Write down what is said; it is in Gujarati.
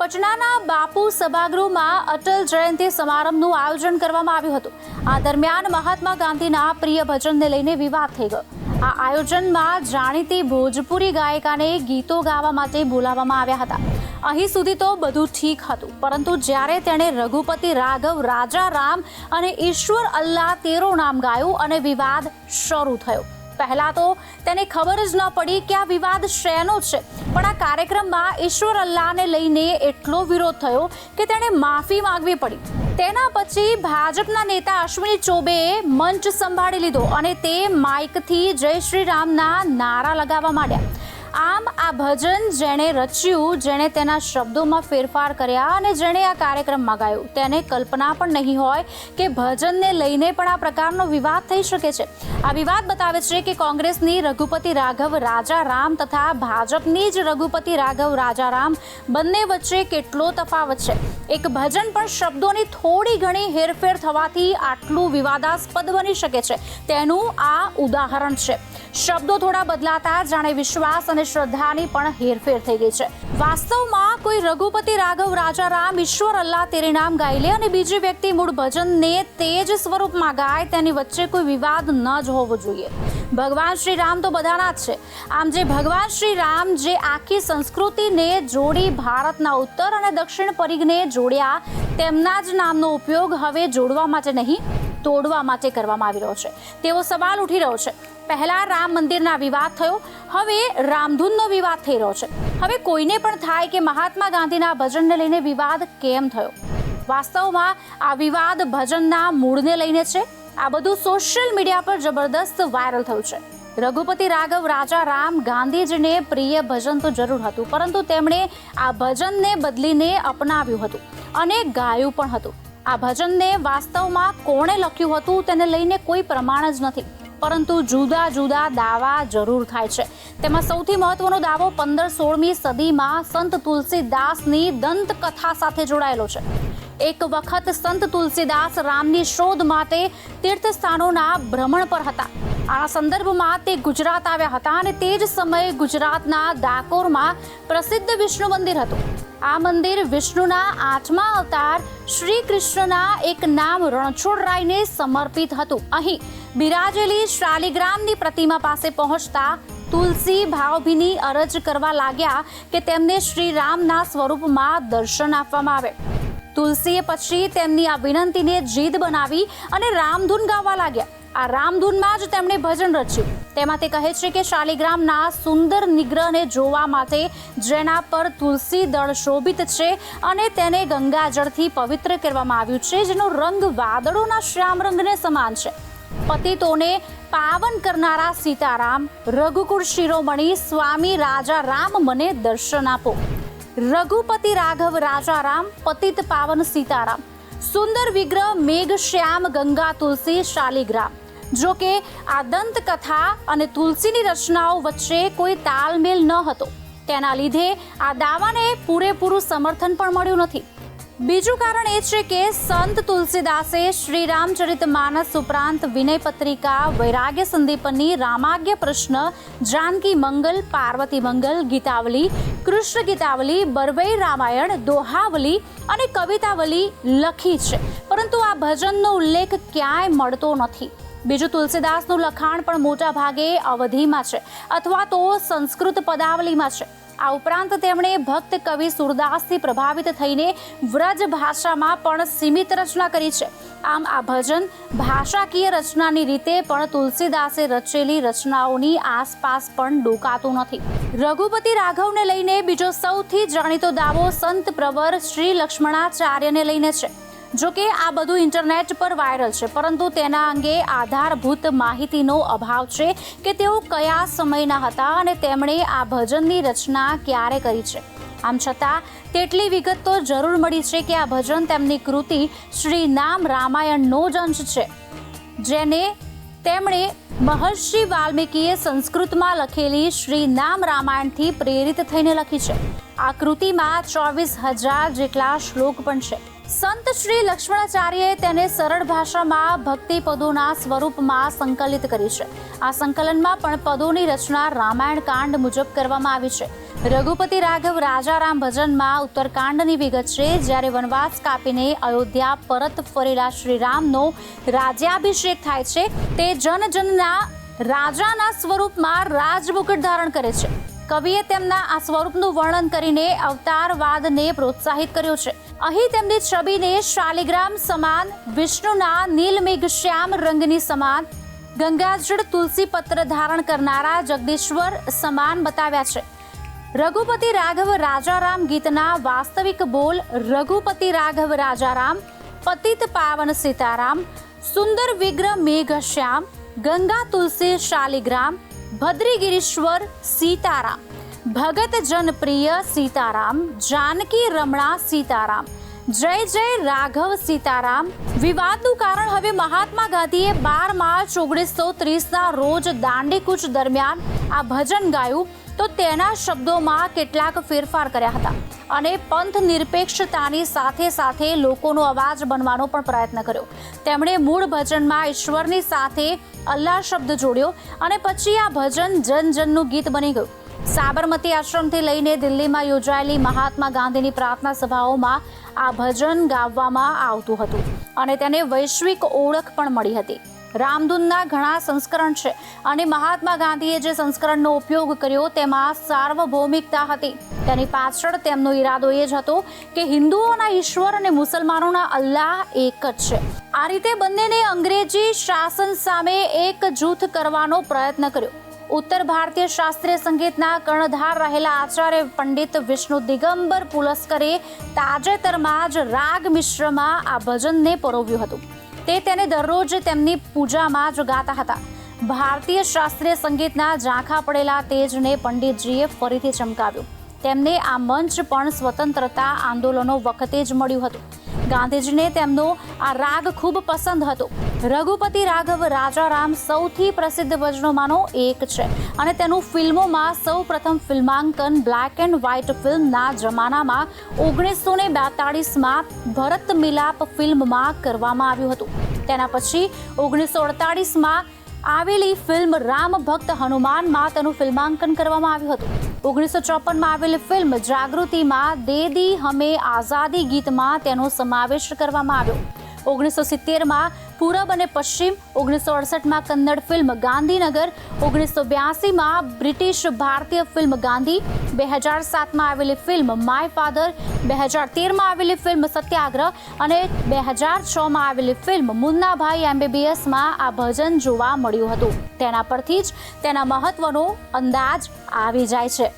પટનાના બાપુ સભાગૃહમાં અટલ જયંતિ સમારંભનું આયોજન કરવામાં આવ્યું હતું. આ દરમિયાન મહાત્મા ગાંધીના પ્રિય ભજનને લઈને વિવાદ થઈ ગયો. આ આયોજનમાં જાણીતી ભોજપુરી ગાયિકાને ગીતો ગાવા માટે બોલાવવામાં આવ્યા હતા. અહીં સુધી તો બધું ઠીક હતું, પરંતુ જ્યારે તેણે રઘુપતિ રાઘવ, રાજા રામ અને ઈશ્વર અલ્લાહ તેરો નામ ગાયું અને વિવાદ શરૂ થયો. પહેલા તો તેને ખબર જ ન પડી કે આ વિવાદ શ્રેયનો છે. પણ આ કાર્યક્રમમાં ઈશ્વર અલ્લાહને લઈને એટલો વિરોધ થયો કે તેણે માફી માંગવી પડી. તેના પછી ભાજપના નેતા અશ્વિની ચોબેએ મંચ સંભાળી લીધો અને તે માઇકથી જય શ્રી રામના નારા લગાવવા માંડ્યા. આમ આ ભજન જેણે રચ્યું, જેણે તેના શબ્દોમાં ફેરફાર કર્યા અને જેણે આ કાર્યક્રમમાં ગાયું તેને કલ્પના પણ નહીં હોય કે ભજનને લઈને પણ આ પ્રકારનો વિવાદ થઈ શકે છે. આ વિવાદ બતાવે છે કે કોંગ્રેસની રઘુપતિ રાઘવ રાજા રામ તથા ભાજપની જ રઘુપતિ રાઘવ રાજા રામ બંને વચ્ચે કેટલો તફાવત છે. એક ભજન પણ શબ્દોની થોડી ઘણી હેરફેર થવાથી આટલું વિવાદાસ્પદ બની શકે છે. તેનું આ ઉદાહરણ છે. શબ્દો થોડા બદલાતા જાણે વિશ્વાસ અને શ્રદ્ધાની પણ હેરફેર થઈ ગઈ છે. વાસ્તવમાં કોઈ રઘુપતિ રાઘવ, રાજા રામ, ઈશ્વર અલ્લાહ, તેરે નામ ગાઈ લે અને બીજી વ્યક્તિ મૂળ ભજનને તે જ સ્વરૂપમાં ગાય, તેની વચ્ચે કોઈ વિવાદ ન જ હોવો જોઈએ. ભગવાન શ્રી રામ તો બધાના જ છે. આમ જે ભગવાન શ્રી રામ જે આખી સંસ્કૃતિને જોડી ભારતના ઉત્તર અને દક્ષિણ પરિઘને જોડ્યા, તેમના જ નામનો ઉપયોગ હવે જોડવા માટે નહીં, તોડવા માટે કરવામાં આવી રહ્યો છે. તેવો સવાલ ઉઠી રહ્યો છે. પહેલા રામ મંદિરના વિવાદ થયો, હવે રામધૂનનો વિવાદ થઈ રહ્યો છે. હવે કોઈને પણ થાય કે મહાત્મા ગાંધીના ભજનને લઈને વિવાદ કેમ થયો? વાસ્તવમાં આ વિવાદ ભજનના મૂળને લઈને છે. આ બધું સોશિયલ મીડિયા પર જબરદસ્ત વાયરલ થયું છે. રઘુપતિ રાઘવ, રાજા રામ, ગાંધીજીને પ્રિય ભજન તો જરૂર હતું, પરંતુ તેમણે આ ભજનને બદલીને અપનાવ્યું હતું અને ગાયું પણ હતું. આ ભજનને વાસ્તવમાં કોણે લખ્યું હતું તેને લઈને કોઈ પ્રમાણ જ નથી. પરંતુ જુદા જુદા દાવા જરૂર થાય છે. તેમાં સૌથી મહત્વનો દાવો પંદર સોળમી સદીમાં સંત તુલસીદાસની દંતકથા સાથે જોડાયેલો છે. એક વખત સંત તુલસીદાસ રામની શોધ માટે તીર્થસ્થાનોના ભ્રમણ પર હતા. આ સંદર્ભમાં તે ગુજરાત આવ્યા હતા અને તે જ સમયે ગુજરાતના ડાકોરમાં પ્રસિદ્ધ વિષ્ણુ મંદિર હતું. આ મંદિર વિષ્ણુના આઠમા અવતાર શ્રી કૃષ્ણના એક નામ રણછોડરાયને સમર્પિત હતું. અહીં બિરાજેલી શાલિગ્રામની પ્રતિમા પાસે પહોંચતા તુલસી ભાવભીની અરજ કરવા લાગ્યા કે તેમને શ્રી રામના સ્વરૂપમાં દર્શન આપવામાં આવે. તુલસીએ પછી તેમની આ વિનંતીને જીદ બનાવી અને રામધૂન ગાવા લાગ્યા. આ રામધૂનમાં જ તેમણે ભજન રચ્યું. તેમાં તે કહે છે કે શાલિગ્રામના સુંદર નિગ્રહને જોવા માટે જેના પર તુલસી દળ શોભિત છે અને તેને ગંગાજળથી પવિત્ર કરવામાં આવ્યું છે, જેનો રંગ વાદળોના શ્યામ રંગને સમાન છે. પતિતોને પાવન કરનારા સીતારામ, રઘુકુળ શિરોમણી સ્વામી રાજા રામ મને દર્શન આપો. રઘુપતિ રાઘવ રાજા રામ પતિત પાવન સીતારામ. સુંદર વિગ્રહ મેઘ શ્યામ ગંગા તુલસી શાલિગ્રામ. જો કે આ દંતકથા અને તુલસીની રચનાઓ વચ્ચે કોઈ તાલમેલ ન હતો. તેના લીધે આ દાવાને પૂરેપૂરું સમર્થન પણ મળ્યું નથી. બીજું કારણ એ છે કે સંત તુલસીદાસે શ્રી રામચરિત માનસ ઉપરાંત વિનય પત્રિકા, વૈરાગ્ય સંદીપની, રામાગ્ય પ્રશ્ન, જાનકી મંગલ, પાર્વતી મંગલ, ગીતાવલી, કૃષ્ણ ગીતાવલી બરવૈ રામાયણ, દોહાવલી અને કવિતાવલી લખી છે. પરંતુ આ ભજનનો ઉલ્લેખ ક્યાંય મળતો નથી. બીજું તુલસીદાસનું લખાણ પણ મોટા ભાગે અવધિમાં છે અથવા તો સંસ્કૃત પદાવલીમાં છે. આ ઉપરાંત તેમણે ભક્ત કવિ સુરદાસથી પ્રભાવિત થઈને વ્રજ ભાષામાં પણ સીમિત રચના કરી છે. આમ આ ભજન ભાષાકીય રચનાની રીતે પણ તુલસીદાસે રચેલી રચનાઓની આસપાસ પણ ડોકાતું નથી. રઘુપતિ રાઘવને લઈને બીજો સૌથી જાણીતો દાવો સંત પ્રવર શ્રી લક્ષ્મણાચાર્યને લઈને છે. જો કે આ બધું ઇન્ટરનેટ પર વાયરલ છે, પરંતુ તેના અંગે આધારભૂત માહિતીનો અભાવ છે કે તેઓ કયા સમયના હતા અને તેમણે આ ભજનની રચના ક્યારે કરી છે. આમ છતાં, તેટલી વિગત તો જરૂર મળી છે કે આ ભજન તેમની કૃતિ શ્રી નામ રામાયણનો જ અંશ છે, જેને તેમણે મહર્ષિ વાલ્મીકીએ સંસ્કૃતમાં લખેલી શ્રી નામ રામાયણથી પ્રેરિત થઈને લખી છે. આ કૃતિમાં ચોવીસ હજાર જેટલા શ્લોક પણ છે. સંત શ્રી લક્ષ્મણાચાર્યએ તેને સરળ ભાષામાં ભક્તિ પદોના સ્વરૂપમાં સંકલિત કરી છે. આ સંકલનમાં પણ પદોની રચના રામાયણ કાંડ મુજબ કરવામાં આવી છે. રઘુપતિ રાઘવ રાજારામ ભજનમાં ઉત્તરકાંડની વિગત છે. જ્યારે વનવાસ કાપીને અયોધ્યા પરત ફરેલા શ્રીરામનો રાજ્યાભિષેક થાય છે, તે જન જનના રાજાના સ્વરૂપમાં રાજમુકુટ ધારણ કરે છે. કવિએ તેમના આ સ્વરૂપનું વર્ણન કરીને અવતારવાદને પ્રોત્સાહિત કર્યો છે. અહીં તેમની છબીને શાલિગ્રામ સમાન, વિષ્ણુના નીલમેઘ શ્યામ રંગની સમાન, ગંગાજળ તુલસી પત્ર ધારણ કરનારા જગદીશ્વર સમાન બતાવ્યા છે. રઘુપતિ રાઘવ રાજારામ ગીતના વાસ્તવિક બોલ રઘુપતિ રાઘવ રાજારામ, પતિત પાવન સીતારામ, સુંદર વિગ્રહ મેઘ શ્યામ, ગંગા તુલસી શાલિગ્રામ ભદ્રીગીરીશ્વર સીતારામ, ભગત જનપ્રિય સીતારામ, જાનકી રમણા સીતારામ, જય જય રાઘવ સીતારામ. વિવાદનું કારણ હવે મહાત્મા ગાંધીએ બાર માર્ચ ઓગણીસો ત્રીસના રોજ દાંડીકૂચ દરમિયાન આ ભજન ગાયું. તો તેના શબ્દોમાં કેટલાક ફેરફાર કર્યા હતા અને પંથ નિરપેક્ષતાની સાથે સાથે લોકોનો અવાજ બનવાનો પણ પ્રયત્ન કર્યો. તેમણે મૂળ ભજનમાં ઈશ્વરની સાથે અલ્લાહ શબ્દ જોડ્યો અને પછી આ ભજન જન જનનું ગીત બની ગયું. સાબરમતી આશ્રમથી લઈને દિલ્હીમાં યોજાયેલી મહાત્મા ગાંધીની પ્રાર્થના સભાઓમાં આ ભજન ગાવામાં આવતું હતું અને તેને વૈશ્વિક ઓળખ પણ મળી હતી. રામધૂનના ઘણા સંસ્કરણ છે. અને મહાત્મા ગાંધીએ જે સંસ્કરણનો ઉપયોગ કર્યો, તેમાં સાર્વભૌમિકતા હતી. તેની પાછળ તેમનો ઈરાદો એ જ હતો કે હિન્દુઓના ઈશ્વર અને મુસલમાનોના અલ્લાહ એક જ છે. આ રીતે બંનેને અંગ્રેજી શાસન સામે એક જૂથ કરવાનો પ્રયત્ન કર્યો. ઉત્તર ભારતીય શાસ્ત્રીય સંગીતના કર્ણધાર રહેલા આચાર્ય પંડિત વિષ્ણુ દિગંબર પુલસ્કરે તાજેતરમાં જ રાગ મિશ્રમાં આ ભજનને પરોવ્યું હતું. તે તેને દરરોજ તેમની પૂજામાં જ ગાતા હતા. ભારતીય શાસ્ત્રીય સંગીતના ઝાંખા પડેલા તેજને પંડિતજીએ ફરીથી ચમકાવ્યું. તેમને આ મંચ પણ સ્વતંત્રતા આંદોલનો વખતે જ મળ્યું હતું. ગાંધીજીને તેમનો આ રાગ ખૂબ પસંદ હતો. રઘુપતિ રાઘવ રાજારામ સૌથી પ્રસિદ્ધ ભજનોમાંનો એક છે. અને તેનું ફિલ્મોમાં સૌ પ્રથમ ફિલ્માંકન બ્લેક એન્ડ વ્હાઇટ ફિલ્મના જમાનામાં ઓગણીસો ને બેતાળીસમાં ભરત મિલાપ ફિલ્મમાં કરવામાં આવ્યું હતું. તેના પછી ઓગણીસો અડતાળીસમાં આવેલી ફિલ્મ રામ ભક્ત હનુમાનમાં તેનું ફિલ્માંકન કરવામાં આવ્યું હતું. ઓગણીસો ચોપનમાં આવેલી ફિલ્મ જાગૃતિમાં દેદી હમે આઝાદી ગીતમાં તેનો સમાવેશ કરવામાં આવ્યો. ઓગણીસો સિત્તેરમાં પૂરબ અને પશ્ચિમ ઓગણીસો અડસઠમાં કન્નડ ફિલ્મ ગાંધીનગર ઓગણીસો બ્યાસીમાં બ્રિટિશ ભારતીય ફિલ્મ ગાંધી બે હજાર સાતમાં આવેલી ફિલ્મ માય ફાધર બે હજાર તેરમાં આવેલી ફિલ્મ સત્યાગ્રહ અને બે હજાર છમાં આવેલી ફિલ્મ મુન્નાભાઈ એમબીબીએસમાં આ ભજન જોવા મળ્યું હતું. તેના પરથી જ તેના મહત્વનો અંદાજ આવી જાય છે.